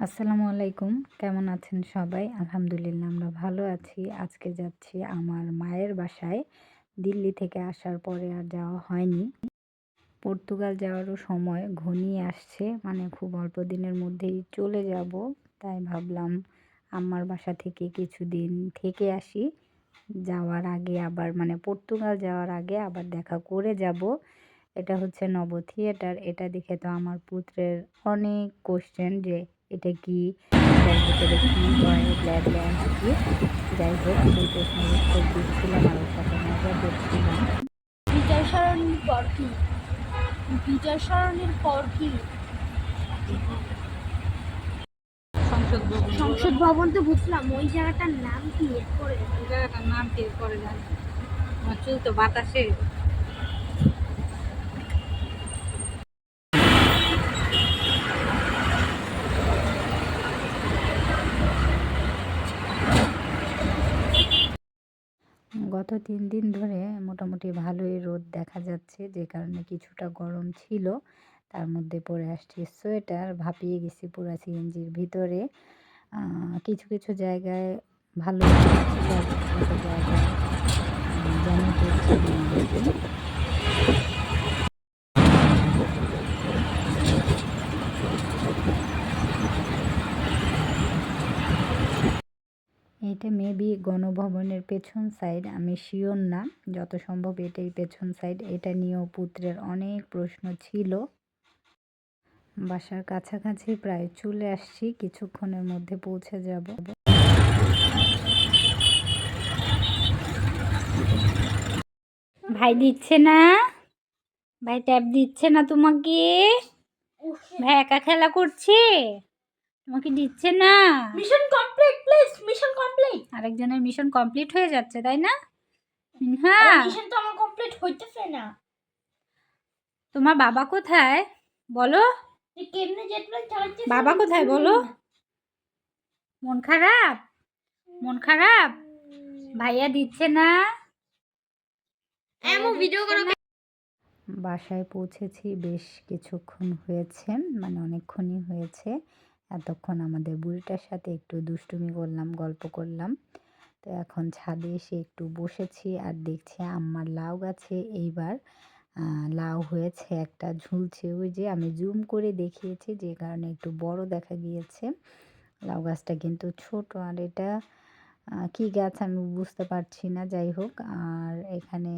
আসসালামু আলাইকুম। কেমন আছেন সবাই? আলহামদুলিল্লাহ, আমরা ভালো আছি। আজকে যাচ্ছি আমার মায়ের বাসায়। দিল্লি থেকে আসার পরে আর যাওয়া হয়নি। পর্তুগাল যাওয়ারও সময় ঘনিয়ে আসছে। মানে খুব অল্প দিনের মধ্যেই চলে যাব। তাই ভাবলাম আমার বাসা থেকে কিছুদিন থেকে আসি। যাওয়ার আগে আবার মানে পর্তুগাল যাওয়ার আগে আবার দেখা করে যাব। এটা হচ্ছে নব থিয়েটার এটা দেখে তো আমার পুত্রের অনেক কোশ্চেন যে এটা কি? এটার ভিতরে কী হয়? ব্ল্যাক ল্যান্ড কি? যাই হোক সেই প্রশ্নের উত্তর দিচ্ছিলাম আর সাথে মজা করছিলাম। বিজয় সরণির পর কি? বিজয় সরণির পর কি? সংসদ ভবন। সংসদ ভবন তো বুঝলাম ওই জায়গাটার নাম কি? এরপরে? ওই জায়গাটার নাম কি? করে জানি। আমার চুল তো বাতাসে। গত তিন দিন ধরে মোটামুটি ভালোই রোদ দেখা যাচ্ছে, যে কারণে কিছুটা গরম ছিল। তার মধ্যে পরে আসছে সোয়েটার, ভাপিয়ে গেছি পুরো সিএনজির ভিতরে। কিছু কিছু জায়গায় ভালো জায়গায় উম, যেন করছে না আর কি। এটা মেবি গণভবনের পেছন সাইড আমি শিওর না যত সম্ভব এটাই পেছন সাইড এটা নিয়েও পুত্রের অনেক প্রশ্ন ছিল। বাসার কাছাকাছি প্রায় চলে আসছি কিছুক্ষণের মধ্যে পৌঁছে যাব। ভাই দিচ্ছে না? ভাই ট্যাব দিচ্ছে না তোমাকে? ভাই একা খেলা করছে? তোমাকে দিচ্ছে না। Mission complete please mission complete আরেকজনের মিশন কমপ্লিট হয়ে যাচ্ছে তাই না? হ্যাঁ মিশন তো আমার কমপ্লিট হইতেছে না। তোমার বাবা কোথায়? বলো। কেমনে জেট প্লেন চালাচ্ছিস বাবা কোথায় বলো। মন খারাপ? মন খারাপ? ভাইয়া দিচ্ছে না। এমন ভিডিও করো বাসায় পৌঁছেছি বেশ কিছুক্ষণ হয়েছে মানে অনেকক্ষণই হয়েছে। এতক্ষণ আমাদের বুড়িটার সাথে একটু দুষ্টুমি করলাম, গল্প করলাম। তো এখন ছাদে এসে একটু বসেছি আর দেখছি আমার লাউ গাছে এইবার লাউ হয়েছে একটা, ঝুলছে। ওই যে আমি জুম করে দেখিয়েছি যে কারণে একটু বড় দেখা গিয়েছে। লাউ গাছটা কিন্তু ছোট আর এটা কি গাছ আমি বুঝতে পারছি না, যাই হোক। আর এখানে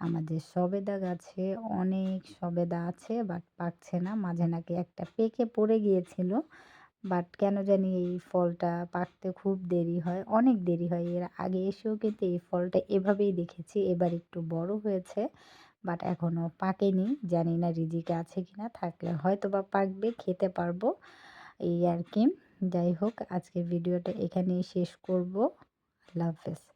আমাদের সবেদা গাছে অনেক সবেদা আছে, বাট পাকছে না। মাঝে নাকি একটা পেকে পড়ে গিয়েছিল। বাট কেন জানি এই ফলটা পাকতে খুব দেরি হয়, অনেক দেরি হয়। এর আগে এসেও কিন্তু এই ফলটা এভাবেই দেখেছি, এবার একটু বড় হয়েছে, বাট এখনও পাকেনি। জানি না রিজিকে আছে কি না থাকলে হয়তো বা পাকবে, খেতে পারব, এই আর কি। যাই হোক আজকে ভিডিওটা এখানেই শেষ করব। আল্লাহ হাফেজ।